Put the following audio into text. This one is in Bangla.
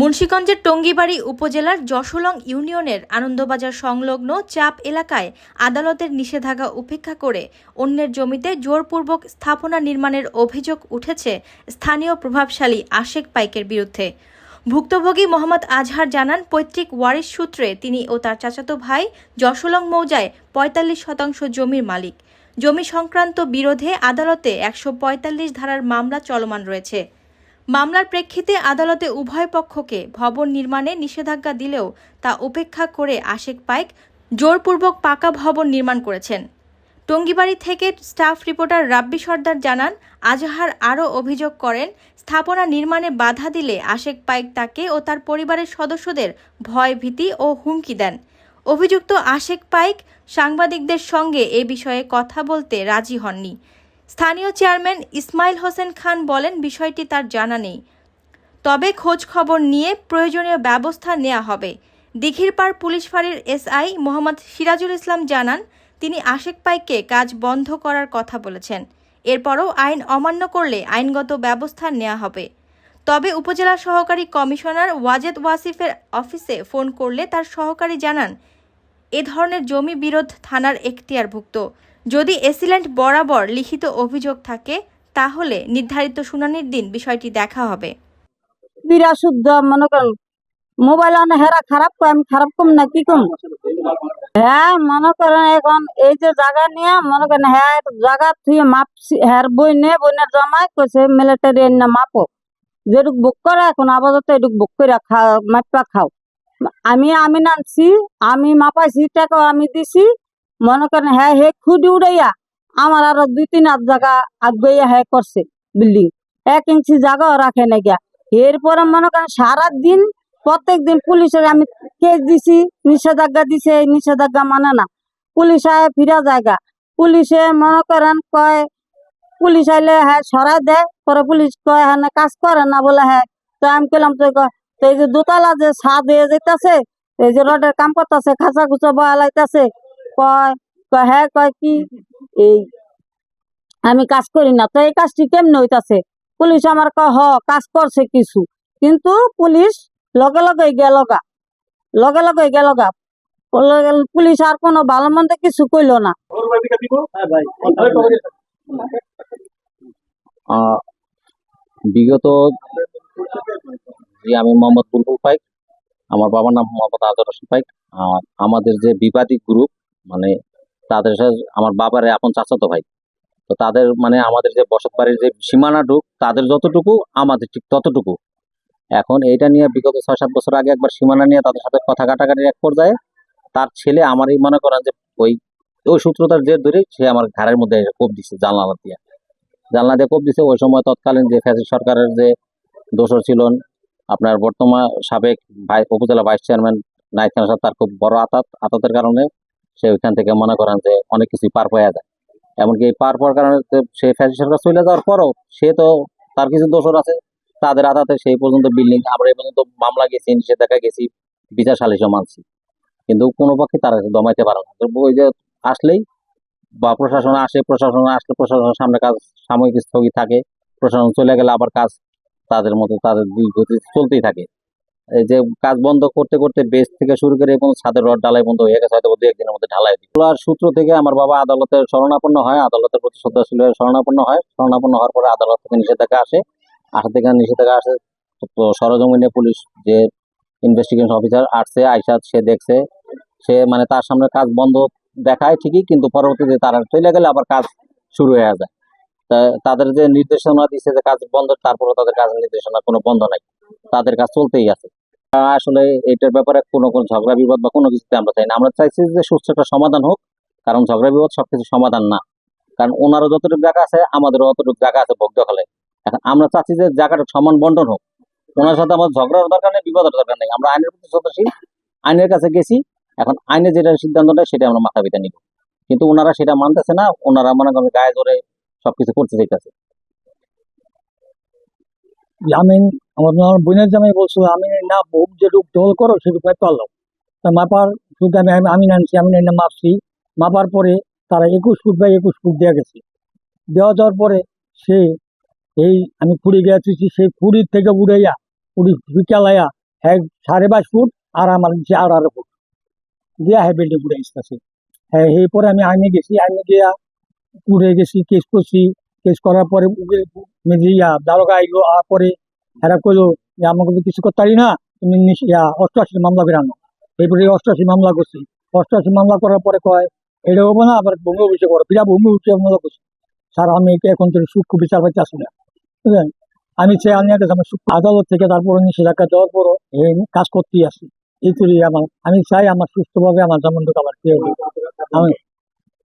মুন্সীগঞ্জের টঙ্গিবাড়ি উপজেলার যশোলং ইউনিয়নের আনন্দবাজার সংলগ্ন চাপ এলাকায় আদালতের নিষেধাজ্ঞা উপেক্ষা করে অন্যের জমিতে জোরপূর্বক স্থাপনা নির্মাণের অভিযোগ উঠেছে স্থানীয় প্রভাবশালী আশেক পাইকের বিরুদ্ধে। ভুক্তভোগী মোহাম্মদ আজহার জানান, পৈতৃক ওয়ারিশ সূত্রে তিনি ও তার চাচাতো ভাই যশোলং মৌজায় পঁয়তাল্লিশ শতাংশ জমির মালিক। জমি সংক্রান্ত বিরোধে আদালতে একশো পঁয়তাল্লিশ ধারার মামলা চলমান রয়েছে। মামলার প্রেক্ষিতে আদালতে উভয় পক্ষকে ভবন নির্মাণে নিষেধাজ্ঞা দিলেও তা উপেক্ষা করে আশেক পাইক জোরপূর্বক পাকা ভবন নির্মাণ করেছেন। টঙ্গিবাড়ি থেকে স্টাফ রিপোর্টার রাব্বি সর্দার জানান, আজহার আরও অভিযোগ করেন, স্থাপনা নির্মাণে বাধা দিলে আশেক পাইক তাকে ও তার পরিবারের সদস্যদের ভয়, ভীতি ও হুমকি দেন। অভিযুক্ত আশেক পাইক সাংবাদিকদের সঙ্গে এ বিষয়ে কথা বলতে রাজি হননি। স্থানীয় চেয়ারম্যান ইসমাইল হোসেন খান বলেন, বিষয়টি তার জানা নেই। তবে খোঁজ খবর নিয়ে প্রয়োজনীয় ব্যবস্থা নেওয়া হবে। দিঘিরপাড় পুলিশ ফাঁড়ির এসআই মোহাম্মদ সিরাজুল ইসলাম জানান, তিনি আশেক পাইককে কাজ বন্ধ করার কথা বলেছেন। এরপরও আইন অমান্য করলে আইনগত ব্যবস্থা নেওয়া হবে। তবে উপজেলা সহকারী কমিশনার ওয়াজেদ ওয়াসিফের অফিসে ফোন করলে তার সহকারী জানান, এ ধরনের জমি বিরোধ থানার এখতিয়ারভুক্ত। যদি এসিল্যান্ড বরাবর লিখিত অভিযোগ থাকে, তাহলে নির্ধারিত শুনানির দিন বিষয়টি দেখা হবে। বিরা শুদ্ধ মনে করেন মোবাইল আনে, হেরা খারাপ কয়, আমি খারাপ কম না কি কম? হ্যাঁ মনে করেন এখন এই যে জায়গা নিয়ে, মনে করেন হ্যাঁ জায়গা থুয়ে মাপ হ্যার বই নে, বইনের জমায় কইছে মিলিটারি না মাপো। যেটুক বুক করে, এখন আপাতত এটুক বুক করে খা মাপা খাও। আমি আমি নানছি আমি মাপাইছি, টাকাও আমি দিছি মনে করেন হ্যাঁ হে খুদি উড়াইয়া আমার আরও দুই তিন হাত জায়গা আগাইয়া হ্যাঁ করছে বিল্ডিং। এক ইঞ্চি জায়গাও রাখে না গিয়া। এরপরে মনে করেন সারা দিন প্রত্যেক দিন পুলিশের আমি কেস দিছি, নিষেধাজ্ঞা দিছে, এই নিষেধাজ্ঞা মানে না। পুলিশ আয় ফিরা জায়গা। পুলিশে মনে করেন, কয়, পুলিশ আইলে হ্যাঁ সরাই দেয় পরে পুলিশ কয় হ্যাঁ কাজ করে না। বলে হ্যাঁ তো আমি কেলাম তো এই যে দোতলা যে ছাদ হয়ে যেতেছে এই যে রডের কাম করতেছে খাঁচা খুচা বয়ালাইতেছে কয় কয় হ্যাঁ কয় কি? এই, আমি কাজ করি না। তো এই কাজটি কেমনে হইতাছে? পুলিশ আমার কয়, হ, কাজ করছে কিছু। কিন্তু পুলিশ লগে লগে গেল গা। লগে লগে গেল গা। পুলিশ আর কোনো ভালো মন্দ কিছু কইলো না। বিগত আমি মোহাম্মদ বুলবুল পাইক আমার বাবার নাম মোহাম্মদ আজর হোসেন পাইক আর আমাদের যে বিবাদী গ্রুপ মানে তাদের সাথে আমার বাবার আপন চাচাতো ভাই। তো তাদের মানে আমাদের যে বসত বাড়ির যে সীমানাটুক, তাদের যতটুকু, আমাদের ঠিক ততটুকু। এখন এইটা নিয়ে বিগত ছয় সাত বছর আগে একবার সীমানা নিয়ে তাদের সাথে কথা কাটাকাটির এক পর্যায়ে, তার ছেলে আমারই মনে করেন যে ওই ওই সূত্রতার জের ধরে সে আমার ঘাড়ের মধ্যে কোপ দিচ্ছে জানলা দিয়ে। জানলা দিয়ে কোপ দিছে, ওই সময় তৎকালীন যে ফ্যাসিস্ট সরকারের যে দোষর ছিলেন, আপনার বর্তমান সাবেক ভাই, উপজেলা ভাইস চেয়ারম্যান নাইক সাহেব, তার খুব বড় আতাত, আতাতের কারণে সে ওইখান থেকে মনে করেন যে অনেক কিছুই পার পাওয়া যায়। এমনকি পার পাওয়ার কারণে সে ফ্যাসিস্ট সরকার চলে যাওয়ার পরও সে তো তার কিছু দোষর আছে, তাদের আতাতে সেই পর্যন্ত বিল্ডিং আমরা এই পর্যন্ত মামলা গেছি, নিষেধাজ্ঞা গেছি, বিচার সালিশও মানছি। কিন্তু কোনো পক্ষে তারা দমাইতে পারে না। ওই যে আসলেই বা প্রশাসন আসে, প্রশাসন আসলে প্রশাসনের সামনে কাজ সাময়িক স্থগিত থাকে, প্রশাসন চলে গেলে আবার কাজ তাদের মতো তাদের দুই গতি চলতেই থাকে। যে কাজ বন্ধ করতে করতে বেস থেকে শুরু করে এবং ছাদের রড ঢালাই বন্ধ হয়ে গেছে, হয়তো দু একদিনের মধ্যে ঢালাই দিই আর সূত্র থেকে আমার বাবা আদালতের শরণাপন্ন হয়, আদালতের প্রতি শ্রদ্ধাশীল হয়ে শরণাপন্ন হয়। শরণাপন্ন হওয়ার পরে আদালত থেকে নিষেধাজ্ঞা আসে। আসা থেকে নিষেধাজ্ঞা আসে, তো সরজমিনে পুলিশ যে ইনভেস্টিগেশন অফিসার আসছে, আইসা সে দেখছে। সে মানে তার সামনে কাজ বন্ধ দেখায় ঠিকই, কিন্তু পরবর্তীতে তারা চলে গেলে আবার কাজ শুরু হয়ে যায়। তাদের যে নির্দেশনা দিচ্ছে যে কাজ বন্ধ তারপরে তাদের কাজ নির্দেশনা কোনো বন্ধ নাই। তাদের কাজ চলতেই আছে। আসলে এটার ব্যাপারে কোনো কোনো ঝগড়া, বিবাদ বা কোনো কিছুতে আমরা চাই না। আমরা চাইছি যে সুস্থ একটা সমাধান হোক, কারণ ঝগড়া, বিবাদ সবকিছু সমাধান না। কারণ ওনারও যতটুকু জায়গা আছে, আমাদেরও অতটুকু জায়গা আছে ভোগ দখলে। এখন আমরা চাচ্ছি যে জায়গাটা সমান বন্টন হোক। ওনার সাথে আমার ঝগড়ার দরকার নেই, বিবাদের দরকার নেই। আমরা আইনের প্রতি শ্রদ্ধাশীল আইনের কাছে গেছি। এখন আইনে যেটা সিদ্ধান্ত নেয় সেটা আমরা মাথা পিতা নিব। কিন্তু ওনারা সেটা মানতেছে না, ওনারা মনে করেন গায়ে ধরে সবকিছু করতে চাইতেছে। জামিন আমার বোনের জামাই বলছিল আমি না বুক যেটুক ঢোল করো সেটুকু পারলাম। তা মাপার শুধু আমি আমি আমি আনছি আমি না মাপছি। মাপার পরে তারা একুশ ফুট বাই একুশ ফুট দেওয়া গেছে। দেওয়া যাওয়ার পরে সে এই আমি কুড়ি গেছি, সেই কুড়ির থেকে উড়াইয়া কুড়ি বিকালাইয়া হ্যাঁ সাড়ে বাইশ ফুট আর আমার আর আড়াই ফুট। দিয়া হ্যাঁ বিল্ডিং উঠে আসতেছে হ্যাঁ এরপরে আমি আইনে গেছি, আইনে গিয়া উড়ে গেছি, কেস করছি। কেস করার পরে ইয়া আইলো আর পরে এরা কইলো আমাকে তো কিছু করতে পারি না? তুমি ইয়া অষ্টআশি মামলা করে আনো। এরপরে অষ্টআশি মামলা করছি। অষ্টআশি মামলা করার পরে কয়, এটা হব না, আবার ভূমি অভিযোগ করো বিরা ভূমি অভিযোগ মামলা করছি। স্যার, আমি একে এখন থেকে সূক্ষ্ম বিচার পাইতে আসি না। বুঝলেন? আমি চাই আমি একটা আমার আদালত থেকে তারপরে নিষেধাজ্ঞা দেওয়ার পরও এই কাজ করতেই আসি। এই তুলি আমার, আমি চাই আমার সুস্থভাবে আমার যেমন আমার কেউ আমি